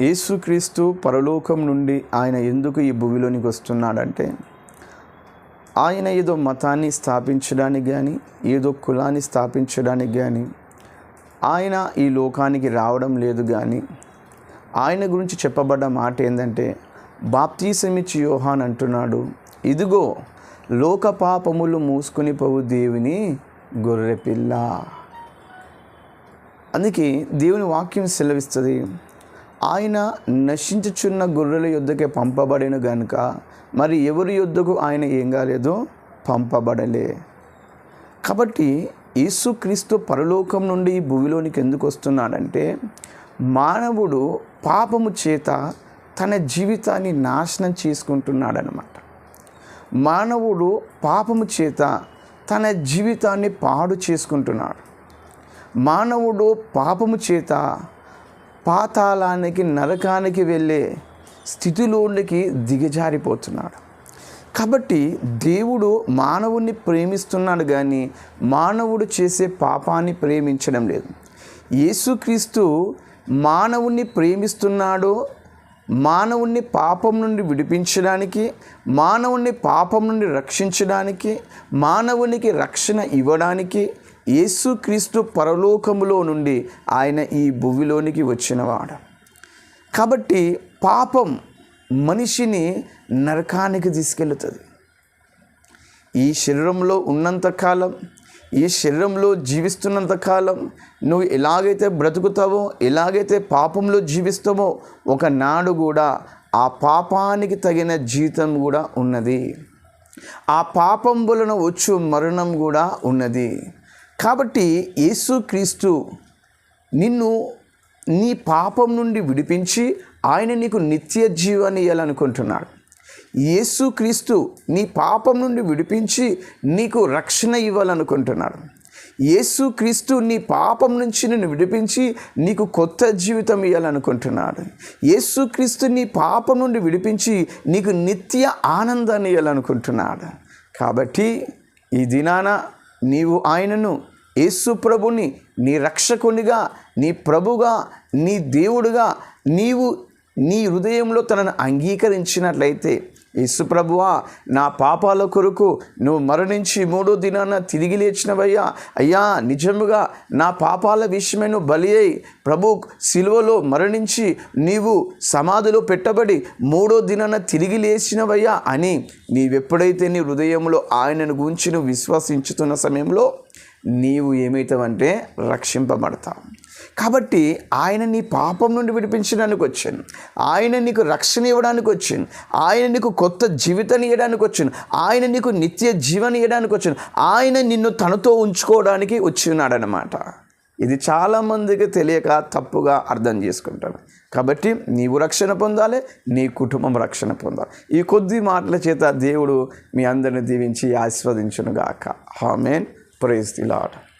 యేసుక్రీస్తు పరలోకం నుండి ఆయన ఎందుకు ఈ భూమిలోనికి వస్తున్నాడంటే ఆయన ఏదో మతాన్ని స్థాపించడానికి కానీ ఏదో కులాన్ని స్థాపించడానికి కానీ ఆయన ఈ లోకానికి రావడం లేదు కానీ ఆయన గురించి చెప్పబడ్డ మాట ఏంటంటే బాప్తీసమిచ్చి యోహాన్ అంటున్నాడు ఇదిగో లోక పాపములు మూసుకొని పోవు దేవుని గొర్రెపిల్ల. అందుకే దేవుని వాక్యం సెలవిస్తుంది ఆయన నశించుచున్న గొర్రెల యుద్ధకే పంపబడిన గనుక మరి ఎవరి యుద్ధకు ఆయన ఏం కాలేదు? పంపబడలే. కాబట్టి యేసుక్రీస్తు పరలోకం నుండి ఈ భూమిలోనికి ఎందుకు వస్తున్నాడంటే మానవుడు పాపము చేత తన జీవితాన్ని నాశనం చేసుకుంటున్నాడనమాట మానవుడు పాపము చేత తన జీవితాన్ని పాడు చేసుకుంటున్నాడు. మానవుడు పాపము చేత పాతాళానికి నరకానికి వెళ్ళే స్థితిలోనికి దిగజారిపోతున్నాడు. కాబట్టి దేవుడు మానవుణ్ణి ప్రేమిస్తున్నాడు కానీ మానవుడు చేసే పాపాన్ని ప్రేమించడం లేదు. యేసుక్రీస్తు మానవుణ్ణి ప్రేమిస్తున్నాడు మానవుణ్ణి పాపం నుండి విడిపించడానికి మానవుణ్ణి పాపం నుండి రక్షించడానికి మానవునికి రక్షణ ఇవ్వడానికి యేసుక్రీస్తు పరలోకములో నుండి ఆయన ఈ భువిలోనికి వచ్చినవాడు. కాబట్టి పాపం మనిషిని నరకానికి తీసుకెళ్తుంది ఈ శరీరంలో ఉన్నంతకాలం ఈ శరీరంలో జీవిస్తున్నంత కాలం నువ్వు ఎలాగైతే బ్రతుకుతావో ఎలాగైతే పాపంలో జీవిస్తావో ఒకనాడు కూడా ఆ పాపానికి తగిన జీతం కూడా ఉన్నది. ఆ పాపం వలన వచ్చు మరణం కూడా ఉన్నది. కాబట్టి యేసుక్రీస్తు నిన్ను నీ పాపం నుండి విడిపించి ఆయన నీకు నిత్య జీవాన్ని ఇవ్వాలనుకుంటున్నాడు యేసుక్రీస్తు నీ పాపం నుండి విడిపించి నీకు రక్షణ ఇవ్వాలనుకుంటున్నాడు. యేసుక్రీస్తు నీ పాపం నుంచి నిన్ను విడిపించి నీకు కొత్త జీవితం ఇవ్వాలనుకుంటున్నాడు యేసుక్రీస్తు నీ పాపం నుండి విడిపించి నీకు నిత్య ఆనందాన్ని ఇవ్వాలనుకుంటున్నాడు కాబట్టి ఈ దినాన నీవు ఆయనను యేసు ప్రభుని నీ రక్షకునిగా నీ ప్రభుగా నీ దేవుడుగా నీవు నీ హృదయంలో తనను అంగీకరించినట్లయితే యేసు ప్రభువా నా పాపాల కొరకు నువ్వు మరణించి మూడో దినాన తిరిగి లేచినవయ్యా. అయ్యా నిజముగా నా పాపాల విషయమే నువ్వు బలి అయి ప్రభు సిలువలో మరణించి నీవు సమాధిలో పెట్టబడి మూడో దినాన తిరిగి లేచినవయ్యా అని నీవెప్పుడైతే నీ హృదయంలో ఆయనను గురించి నువ్వు విశ్వసించుతున్న సమయంలో నీవు ఏమవుతావంటే రక్షింపబడతావు. కాబట్టి ఆయన నీ పాపం నుండి విడిపించడానికి వచ్చాను ఆయన నీకు రక్షణ ఇవ్వడానికి వచ్చాను ఆయన నీకు కొత్త జీవితాన్ని ఇవ్వడానికి వచ్చాను ఆయన నీకు నిత్య జీవన ఇవ్వడానికి వచ్చాను ఆయన నిన్ను తనతో ఉంచుకోవడానికి వచ్చినాడనమాట ఇది చాలామందికి తెలియక తప్పుగా అర్థం చేసుకుంటారు. కాబట్టి నీవు రక్షణ పొందాలి నీ కుటుంబం రక్షణ పొందాలి. ఈ కొద్ది మాటల చేత దేవుడు మీ అందరిని దీవించి ఆస్వాదించునుగాక హామేన్ Praise the Lord.